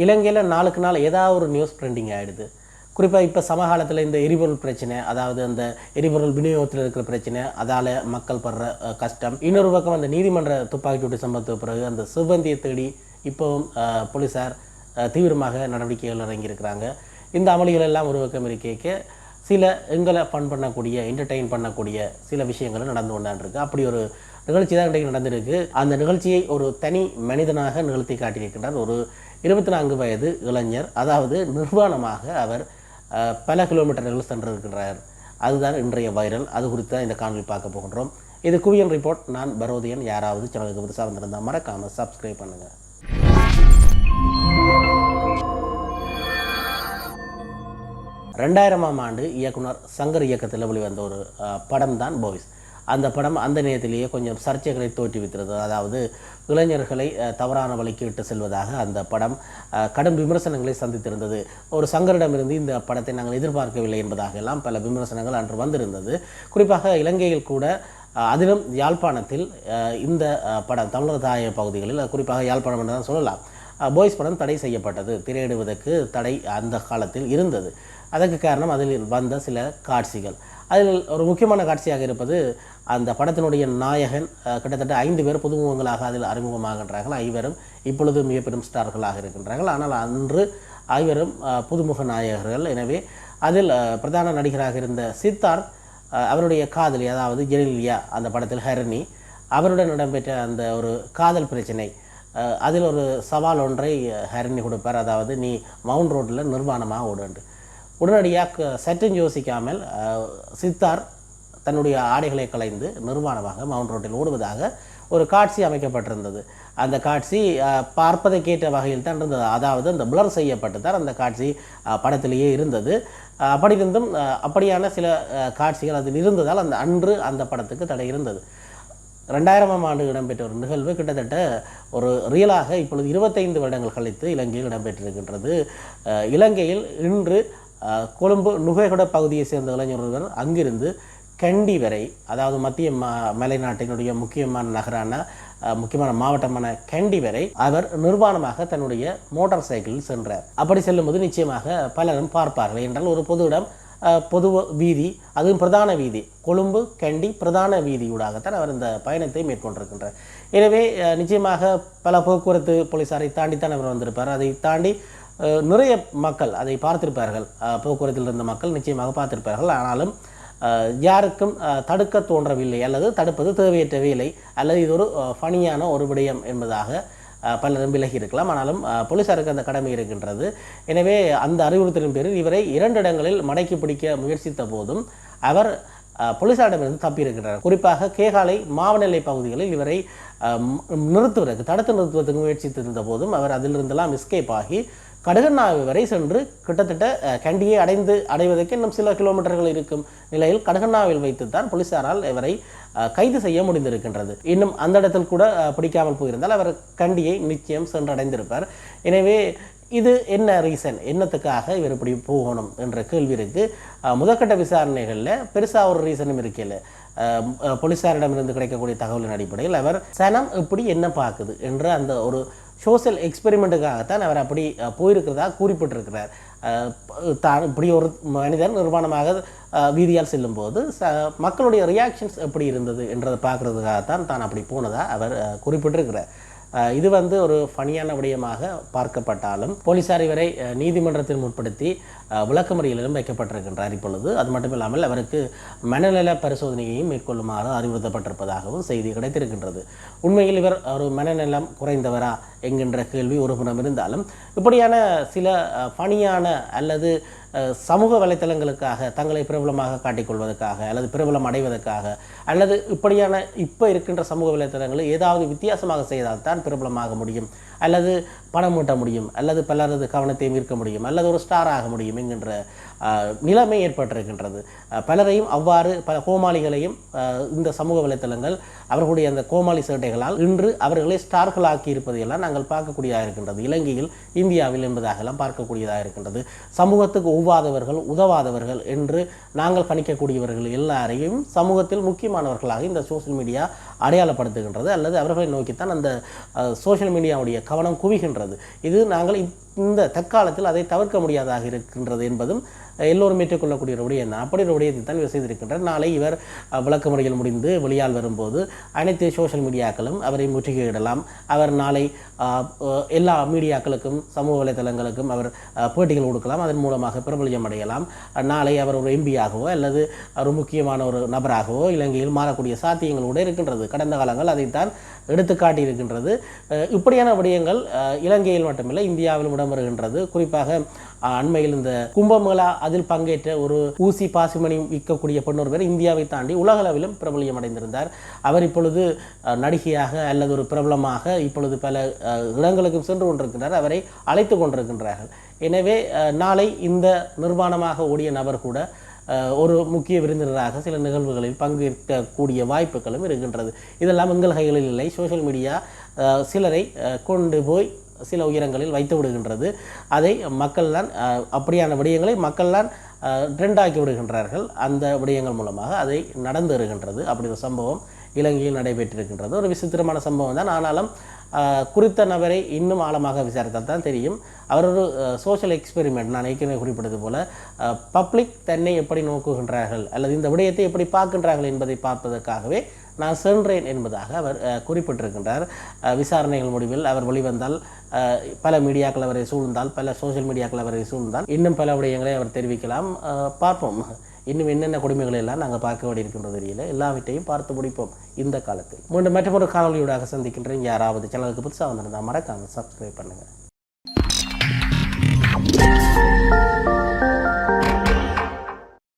இலங்கையில் நாளுக்கு நாள் ஏதாவது ஒரு நியூஸ் ட்ரெண்டிங் ஆகிடுது குறிப்பாக இப்போ சமகாலத்தில் இந்த எரிபொருள் பிரச்சனை அதாவது அந்த எரிபொருள் விநியோகத்தில் இருக்கிற பிரச்சனை அதால் மக்கள் படுற கஷ்டம். இன்னொரு பக்கம் அந்த நீதிமன்ற துப்பாக்கிச்சூட்டு சம்பவத்துக்கு பிறகு அந்த சிவந்தியை தேடி இப்போவும் போலீஸார் தீவிரமாக நடவடிக்கைகள் இறங்கியிருக்கிறாங்க. இந்த அமளிகள் எல்லாம் ஒரு பக்கம் இருக்க சில எங்களை ஃபன் பண்ணக்கூடிய என்டர்டெயின் பண்ணக்கூடிய சில விஷயங்களும் நடந்து கொண்டாண்டிருக்கு. அப்படி ஒரு நிகழ்ச்சி தான் இன்றைக்கு நடந்திருக்கு. அந்த நிகழ்ச்சியை ஒரு தனி மனிதனாக நிகழ்த்தி காட்டியிருக்கின்றார். ஒரு இருபத்தி நான்கு வயது இளைஞர் அதாவது நிர்வாணமாக அவர் பல பல கிலோமீட்டர்கள் சென்றிருக்கிறார். அதுதான் இன்றைய வைரல். அது குறித்து தான் இந்த காணொலி பார்க்க போகின்றோம். இது குவியன் ரிப்போர்ட். நான் பரோதியன். யாராவது சேனலுக்கு புதுசாக வந்திருந்தால் மறக்காமல் சப்ஸ்கிரைப் பண்ணுங்கள் ரெண்டாயிரமாம் ஆண்டு இயக்குனர் சங்கர் இயக்கத்தில் வெளிவந்த ஒரு படம் தான் பாய்ஸ் அந்த படம் அந்த நேரத்திலேயே கொஞ்சம் சர்ச்சைகளை தோற்றுவித்தது அதாவது இளைஞர்களை தவறான வழிக்கு இட்டு செல்வதாக அந்த படம் கடும் விமர்சனங்களை சந்தித்திருந்தது. ஒரு சங்கரிடமிருந்து இந்த படத்தை நாங்கள் எதிர்பார்க்கவில்லை என்பதாக எல்லாம் பல விமர்சனங்கள் அன்று வந்திருந்தது. குறிப்பாக இலங்கையில் கூட அதிலும் யாழ்ப்பாணத்தில் இந்த படம் தமிழர் தாய பகுதிகளில் குறிப்பாக யாழ்ப்பாணம் என்று தான் சொல்லலாம். பாய்ஸ் படம் தடை செய்யப்பட்டது. திரையிடுவதற்கு தடை அந்த காலத்தில் இருந்தது. அதற்கு காரணம் அதில் வந்த சில காட்சிகள். அதில் ஒரு முக்கியமான காட்சியாக இருப்பது அந்த படத்தினுடைய நாயகன் கிட்டத்தட்ட ஐந்து பேர் புதுமுகங்களாக அதில் அறிமுகமாகின்றார்கள். ஐவரும் இப்பொழுது மிக ஸ்டார்களாக இருக்கின்றார்கள். ஆனால் அன்று ஐவரும் புதுமுக நாயகர்கள். எனவே அதில் பிரதான நடிகராக இருந்த சித்தார்த் அவருடைய காதலி அதாவது ஜெனிலியா அந்த படத்தில் ஹரணி அவருடன் இடம்பெற்ற அந்த ஒரு காதல் பிரச்சனை அதில் ஒரு சவால் ஒன்றை ஹரிணி கொடுப்பார். அதாவது நீ மவுண்ட் ரோட்டில் நிர்வாணமாக ஓடுண்டு. உடனடியாக சற்றும் யோசிக்காமல் சித்தார் தன்னுடைய ஆடைகளை களைந்து நிர்வாணமாக மவுண்ட் ரோட்டில் ஓடுவதாக ஒரு காட்சி அமைக்கப்பட்டிருந்தது. அந்த காட்சி பார்ப்பதை பார்ப்பதற்கேற்ற வகையில் தான் இருந்தது. அதாவது அந்த பிளர் செய்யப்பட்டு தான் அந்த காட்சி படத்திலேயே இருந்தது. அப்படி இருந்தும் அப்படியான சில காட்சிகள் அதில் இருந்ததால் அந்த அன்று அந்த படத்துக்கு தடை இருந்தது. ரெண்டாயிரமாம் ஆண்டு இடம்பெற்ற ஒரு நிகழ்வு கிட்டத்தட்ட ஒரு ரியலாக இப்பொழுது இருபத்தைந்து வருடங்கள் கழித்து இலங்கையில் இடம்பெற்றிருக்கின்றது. இலங்கையில் இன்று கொழும்பு நுகைகுட பகுதியை சேர்ந்த இளைஞர் ஒருவர் அங்கிருந்து கண்டி வரை அதாவது மத்திய மலைநாட்டினுடைய முக்கியமான நகரான முக்கியமான மாவட்டமான கண்டி வரை அவர் நிர்வாணமாக தன்னுடைய மோட்டார் சைக்கிளில் சென்றார். அப்படி செல்லும்போது நிச்சயமாக பலரும் பார்ப்பார்கள். என்றால் ஒரு பொது இடம் பொது வீதி அதுவும் பிரதான வீதி. கொழும்பு கண்டி பிரதான வீதியூடாகத்தான் அவர் இந்த பயணத்தை மேற்கொண்டிருக்கின்றார். எனவே நிச்சயமாக பல போக்குவரத்து போலீஸாரை தாண்டித்தான் அவர் வந்திருப்பார். அதை தாண்டி நிறைய மக்கள் அதை பார்த்திருப்பார்கள். போக்குவரத்தில் இருந்த மக்கள் நிச்சயமாக பார்த்திருப்பார்கள். ஆனாலும் யாருக்கும் தடுக்க தோன்றவில்லை அல்லது தடுப்பது தேவையற்ற வேலை அல்லது இது ஒரு அஹ், ஃபனியான ஒரு விடயம் என்பதாக பலரும் விலகி இருக்கலாம். ஆனாலும் போலீசாருக்கு அந்த கடமை இருக்கின்றது. எனவே அந்த அறிவுறுத்தலின் பேரில் இவரை இரண்டு இடங்களில் மடக்கி பிடிக்க முயற்சித்த போதும் அவர் போலீசாரிடமிருந்து தப்பியிருக்கிறார் குறிப்பாக கேகாலை மாவநிலை பகுதிகளில் இவரை நிறுத்துவதற்கு தடுத்து நிறுத்துவதற்கு முயற்சித்திருந்த போதும் அவர் அதிலிருந்தெல்லாம் எஸ்கேப் ஆகி கடுகண்ணாவு வரை சென்று கிட்டத்தட்ட கண்டியை அடைந்து அடைவதற்கு இன்னும் சில கிலோமீட்டர்கள் இருக்கும் நிலையில் கடுகண்ணாவில் வைத்துத்தான் போலீசாரால் இவரை கைது செய்ய முடிந்திருக்கின்றது. இன்னும் அந்த இடத்தில் கூட பிடிக்காமல் போயிருந்தால் அவர் கண்டியை நிச்சயம் சென்றடைந்திருப்பார். எனவே இது என்ன ரீசன்? என்னத்துக்காக இவர் இப்படி போகணும் என்ற கேள்வி இருக்குது முதற்கட்ட விசாரணைகளில் பெருசாக ஒரு ரீசனும் இருக்கல போலீசாரிடமிருந்து கிடைக்கக்கூடிய தகவலின் அடிப்படையில் அவர் சனம் இப்படி என்ன பார்க்குது என்ற அந்த ஒரு சோஷியல் எக்ஸ்பெரிமெண்ட்டுக்காகத்தான் அவர் அப்படி போயிருக்கிறதா குறிப்பிட்டிருக்கிறார். தான் இப்படி ஒரு மனிதன் நிர்வாணமாக வீதியால் செல்லும்போது ச மக்களுடைய ரியாக்ஷன்ஸ் எப்படி இருந்தது என்றதை பார்க்குறதுக்காகத்தான் தான் அப்படி போனதாக அவர் குறிப்பிட்டிருக்கிறார். இது வந்து ஒரு ஃபனியான விடயமாக பார்க்கப்பட்டாலும் போலீஸார் இவரை நீதிமன்றத்தில் முற்படுத்தி விளக்கமறியலிலும் வைக்கப்பட்டிருக்கின்றார் இப்பொழுது. அது மட்டும் இல்லாமல் அவருக்கு மனநல பரிசோதனையையும் மேற்கொள்ளுமாறு அறிவுறுத்தப்பட்டிருப்பதாகவும் செய்தி கிடைத்திருக்கின்றது. உண்மையில் இவர் ஒரு மனநலம் குறைந்தவரா என்கின்ற கேள்வி ஒரு புறம் இருந்தாலும் இப்படியான சில பணியான அல்லது சமூக வலைத்தளங்களுக்காக தங்களை பிரபலமாக காட்டிக்கொள்வதற்காக அல்லது பிரபலம் அடைவதற்காக அல்லது இப்படியான இப்போ இருக்கின்ற சமூக வலைத்தளங்களை ஏதாவது வித்தியாசமாக செய்தால் தான் பிரபலமாக முடியும் அல்லது பணம் ஈட்ட முடியும் அல்லது பலரது கவனத்தை ஈர்க்க முடியும் அல்லது ஒரு ஸ்டார் ஆக முடியும் என்கின்ற நிலைமை ஏற்பட்டிருக்கின்றது. பலரையும் அவ்வாறு பல கோமாளிகளையும் இந்த சமூக வலைத்தளங்கள் அவர்களுடைய அந்த கோமாளி சேட்டைகளால் இன்று அவர்களை ஸ்டார்களாக்கி இருப்பதையெல்லாம் நாங்கள் பார்க்கக்கூடியதாக இருக்கின்றது. இலங்கையில் இந்தியாவில் என்பதாகலாம் பார்க்கக்கூடியதாக இருக்கின்றது. சமூகத்துக்கு ஒவ்வாதவர்கள் உதவாதவர்கள் என்று நாங்கள் கணிக்கக்கூடியவர்கள் எல்லாரையும் சமூகத்தில் முக்கியமானவர்களாக இந்த சோஷியல் மீடியா அடையாளப்படுத்துகின்றது அல்லது அவர்களை நோக்கித்தான் அந்த சோஷியல் மீடியாவுடைய கவனம் குவிகின்றது. இது நாங்கள் இந்த தற்காலத்தில் அதை தவிர்க்க முடியாதாக இருக்கின்றது என்பதும் எல்லோரும் ஏற்றுக்கொள்ளக்கூடிய ஒரு விடயம் தான் அப்படி ஒரு விடயத்தை தான் இவர் செய்திருக்கின்றார். நாளை இவர் விளக்கமுறையில் முறையில் முடிந்து வெளியால் வரும்போது அனைத்து சோஷியல் மீடியாக்களும் அவரை முற்றுகையிடலாம். அவர் நாளை எல்லா மீடியாக்களுக்கும் சமூக வலைதளங்களுக்கும் அவர் போட்டிகள் கொடுக்கலாம். அதன் மூலமாக பிரபலியம் அடையலாம். நாளை அவர் ஒரு எம்பியாகவோ அல்லது ஒரு முக்கியமான ஒரு நபராகவோ இலங்கையில் மாறக்கூடிய சாத்தியங்கள் கூட இருக்கின்றது. கடந்த காலங்கள் அதைத்தான் எடுத்துக்காட்டி இருக்கின்றது இப்படியான விடயங்கள் இலங்கையில் மட்டுமில்லை இந்தியாவிலும் இடம்பெறுகின்றது குறிப்பாக அண்மையில் இந்த கும்பமேளா அதில் பங்கேற்ற ஒரு ஊசி பாசிமணி விற்கக்கூடிய பெண் ஒருவர் இந்தியாவை தாண்டி உலகளவிலும் பிரபலியம் அடைந்திருந்தார் அவர் இப்பொழுது நடிகையாக அல்லது ஒரு பிரபலமாக இப்பொழுது பல இடங்களுக்கு சென்று கொண்டிருக்கிறார் அவரை அழைத்து கொண்டிருக்கின்றார்கள். எனவே நாளை இந்த நிர்வாணமாக ஓடிய நபர் கூட ஒரு முக்கிய விருந்தினராக சில நிகழ்வுகளில் பங்கேற்கக்கூடிய வாய்ப்புகளும் இருக்கின்றது. இதெல்லாம் எங்கள் கைகளில் இல்லை. சோஷியல் மீடியா சிலரை கொண்டு போய் சில உயரங்களில் வைத்து விடுகின்றது. அதை மக்கள் தான் அப்படியான விடயங்களை மக்கள் தான் ட்ரெண்டாக்கி விடுகின்றார்கள். அந்த விடயங்கள் மூலமாக அதை நடந்து வருகின்றது. அப்படி ஒரு சம்பவம் இலங்கையில் நடைபெற்றிருக்கின்றது. ஒரு விசித்திரமான சம்பவம் தான். ஆனாலும் குறித்த நபரை இன்னும் ஆழமாக விசாரித்தால் தான் தெரியும். அவர் ஒரு சோஷியல் எக்ஸ்பெரிமெண்ட் நான் ஏற்கனவே குறிப்பிட்டது போல பப்ளிக் தன்னை எப்படி நோக்குகின்றார்கள் அல்லது இந்த விடயத்தை எப்படி பார்க்கின்றார்கள் என்பதை பார்ப்பதற்காகவே நான் சென்றேன் என்பதாக அவர் குறிப்பிட்டிருக்கின்றார். விசாரணைகள் முடிவில் அவர் வெளிவந்தால் பல மீடியாக்கள் அவரை சூழ்ந்தால் பல சோஷியல் மீடியாக்கள் அவரை சூழ்ந்தால் இன்னும் பல விடயங்களை அவர் தெரிவிக்கலாம். பார்ப்போம். இன்னும் என்னென்ன கொடுமைகளை எல்லாம் நாங்கள் பார்க்க வேண்டியிருக்கின்றது தெரியல. எல்லாவற்றையும் பார்த்து முடிப்போம் இந்த காலத்தில். மீண்டும் மற்றொரு காணொலியூடாக சந்திக்கின்றேன். யாராவது சேனலுக்கு புதுசாக வந்திருந்தால் மறக்காமல் சப்ஸ்கிரைப் பண்ணுங்கள்